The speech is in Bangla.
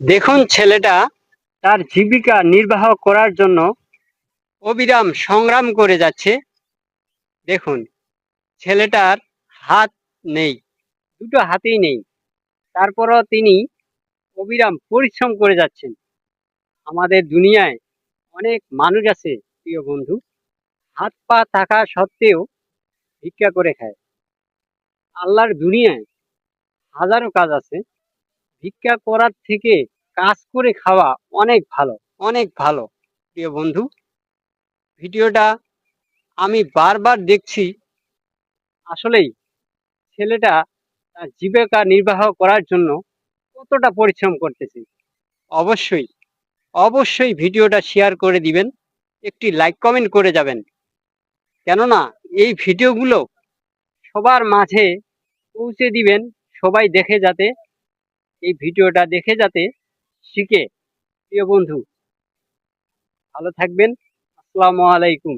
দেখুন ছেলেটা তার জীবিকা নির্বাহ করার জন্য অবিরাম সংগ্রাম করে যাচ্ছে। দেখুন, ছেলেটার হাত নেই, দুটো হাতেই নেই। তারপরও তিনি অবিরাম পরিশ্রম করে যাচ্ছেন। আমাদের দুনিয়ায় অনেক মানুষ আছে, প্রিয় বন্ধু। হাত পা থাকা সত্ত্বেও ভিক্ষা করে খায়। আল্লাহর দুনিয়ায় হাজারো কাজ আছে। ভিক্ষা করার থেকে কাজ করে খাওয়া অনেক ভালো অনেক ভালো। প্রিয় বন্ধু, ভিডিওটা আমি বারবার দেখছি। আসলেই ছেলেটা তার জীবিকা নির্বাহ করার জন্য কতটা পরিশ্রম করতেছে। অবশ্যই অবশ্যই ভিডিওটা শেয়ার করে দিবেন, একটি লাইক কমেন্ট করে যাবেন। কেননা এই ভিডিওগুলো সবার মাঝে পৌঁছে দিবেন সবাই দেখে যাতে এই ভিডিওটা দেখে যাতে শিখে। প্রিয় বন্ধু ভালো থাকবেন। আসসালামু আলাইকুম।